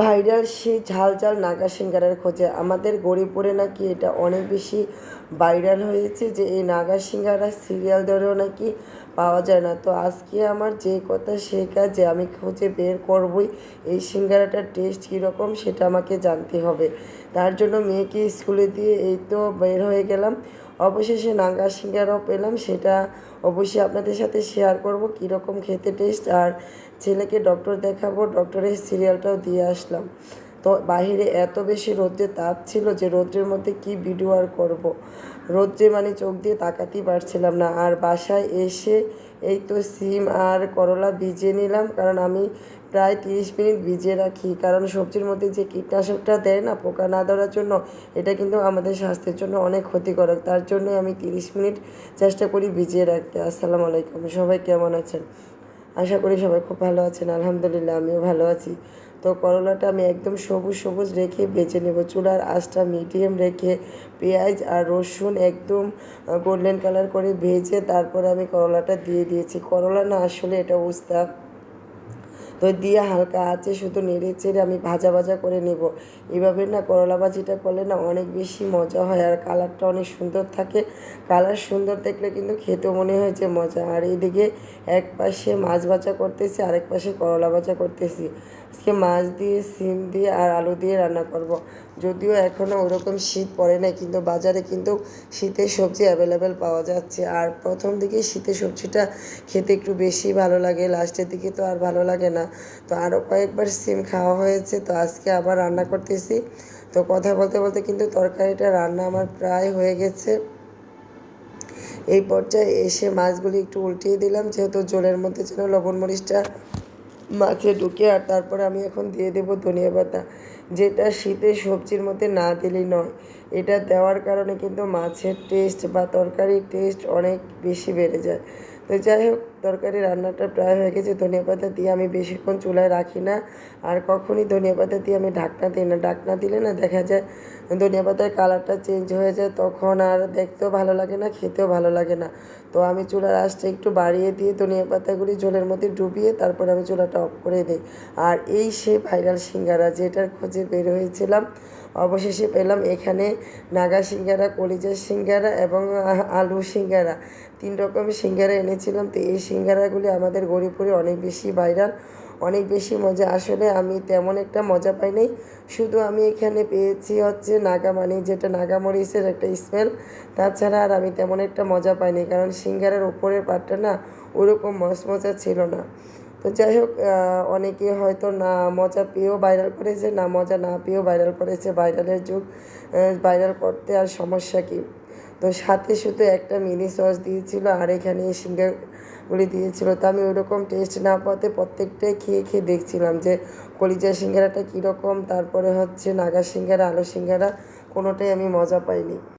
Viral সেই ঝাল ঝাল নাগা সিঙ্গারার খোঁজে। আমাদের গরিবপুরে নাকি এটা অনেক বেশি ভাইরাল হয়েছে যে এই নাগা সিঙ্গারা সিরিয়াল ধরেও নাকি পাওয়া যায় না। তো আজকে আমার যে কথা সে কাজ আমি খুঁজে বের করবই, এই সিঙ্গারাটার টেস্ট কীরকম সেটা আমাকে জানতে হবে। তার জন্য মেয়েকে স্কুলে দিয়ে এই তো বের হয়ে গেলাম। অবশেষে নাগা সিঙ্গারাও পেলাম। সেটা অবশ্যই আপনাদের সাথে শেয়ার করব কীরকম খেতে টেস্ট আর ছেলেকে ডক্টর দেখাবো ডক্টরের সিরিয়ালটাও দিয়ে আসলাম। তো বাহিরে এত বেশি রোদ্রের তাপ ছিল যে রোদ্রের মধ্যে কি ভিডিও আর করব? রোদ্রে মানে চোখ দিয়ে তাকাতেই পারছিলাম না। আর বাসায় এসে এই তো সিম আর করলা ভিজিয়ে নিলাম, কারণ আমি প্রায় তিরিশ মিনিট ভিজিয়ে রাখি। কারণ সবজির মধ্যে যে কীটনাশকটা দেয় না পোকা না ধরার জন্য, এটা কিন্তু আমাদের স্বাস্থ্যের জন্য অনেক ক্ষতিকারক। তার জন্য আমি তিরিশ মিনিট চেষ্টা করি ভিজিয়ে রাখতে। আসসালামু আলাইকুম। সবাই কেমন আছেন? আশা করি সবাই খুব ভালো আছেন, আলহামদুলিল্লাহ আমিও ভালো আছি। তো করলাটা আমি একদম সবুজ সবুজ রেখে বেছে নেব, চুলার আঁচটা মিডিয়াম রেখে পেঁয়াজ আর রসুন একদম গোল্ডেন কালার করে ভেজে তারপরে আমি করলাটা দিয়ে দিয়েছি। করলা না আসলে এটা উস্তা তো দিয়ে হালকা আছে, শুধু নেড়ে চেড়ে আমি ভাজা ভাজা করে নেব। এভাবে না করলা ভাজিটা করলে না অনেক বেশি মজা হয় আর কালারটা অনেক সুন্দর থাকে। কালার সুন্দর দেখলে কিন্তু খেতেও মনে হয় যে মজা। আর এইদিকে এক পাশে মাছ ভাজা করতেছি, আরেক পাশে করলা ভাজা করতেছি। আজকে মাছ দিয়ে, সিম দিয়ে আর আলু দিয়ে রান্না করব। যদিও এখনও ওরকম শীত পড়ে না কিন্তু বাজারে কিন্তু শীতের সবজি অ্যাভেলেবেল পাওয়া যাচ্ছে। আর প্রথম দিকে শীতের সবজিটা খেতে একটু বেশি ভালো লাগে, লাস্টের দিকে তো আর ভালো লাগে না। তো আরও কয়েকবার সিম খাওয়া হয়েছে, তো আজকে আবার রান্না করতেছি। তো কথা বলতে বলতে কিন্তু তরকারিটা রান্না আমার প্রায় হয়ে গেছে। এই পর্যায়ে এসে মাছগুলি একটু উল্টিয়ে দিলাম, যেহেতু জলের মধ্যে যেন লবণ মরিচটা মাছে ঢুকে, আর তারপরে আমি এখন দিয়ে দেবো ধনিয়া পাতা, যেটা শীতের সবজির মধ্যে না দিলেই নয়। এটা দেওয়ার কারণে কিন্তু মাছের টেস্ট বা তরকারির টেস্ট অনেক বেশি বেড়ে যায়। তো যাই হোক তরকারি রান্নাটা প্রায় হয়ে গেছে। ধনিয়া পাতা দিয়ে আমি বেশিক্ষণ চুলায় রাখি না। আর কখনই ধনিয়া পাতা দিয়ে আমি ঢাকনা দিই না। ঢাকনা দিলে না দেখা যায় ধনিয়া পাতার কালারটা চেঞ্জ হয়ে যায়। তখন আর দেখতেও ভালো লাগে না, খেতেও ভালো লাগে না। তো আমি চুলার আঁচটা একটু বাড়িয়ে দিয়ে ধনিয়া পাতাগুলি জলের মধ্যে ডুবিয়ে তারপর আমি চুলাটা অফ করে দিই। আর এই সেই ভাইরাল সিঙ্গারা যেটার খোঁজে বের হয়েছিলাম, অবশেষে পেলাম এখানে নাগা সিঙ্গারা, কলিজার সিঙ্গারা এবং আলু সিঙ্গারা। তিন রকমের সিঙ্গারা এনেছিলাম। তো এই সিঙ্গারাগুলি আমাদের গরিবপুরে অনেক বেশি ভাইরাল, অনেক বেশি মজা। আসলে আমি তেমন একটা মজা পাই নাই। শুধু আমি এখানে পেয়েছি হচ্ছে নাগামানি, যেটা নাগামরিচের একটা স্মেল তাছাড়া আর আমি তেমন একটা মজা পাইনি কারণ সিঙ্গারের ওপরের পাটটা না ওরকম মজা ছিল না। তো যাই হোক অনেকে হয়তো না মজা পেয়েও ভাইরাল করেছে, না মজা না পেয়েও ভাইরাল করেছে। ভাইরালের যুগ ভাইরাল করতে আর সমস্যা কী? তো সাথে সাথে একটা মিনি সস দিয়েছিল আর এখানে সিঙ্গারগুলি দিয়েছিল। তো আমি ওরকম টেস্ট না পাতে প্রত্যেকটাই খেয়ে খেয়ে দেখছিলাম যে কলিজা সিঙ্গারাটা কীরকম, তারপরে হচ্ছে নাগা সিঙ্গারা, আলু সিঙ্গারা, কোনোটাই আমি মজা পাইনি।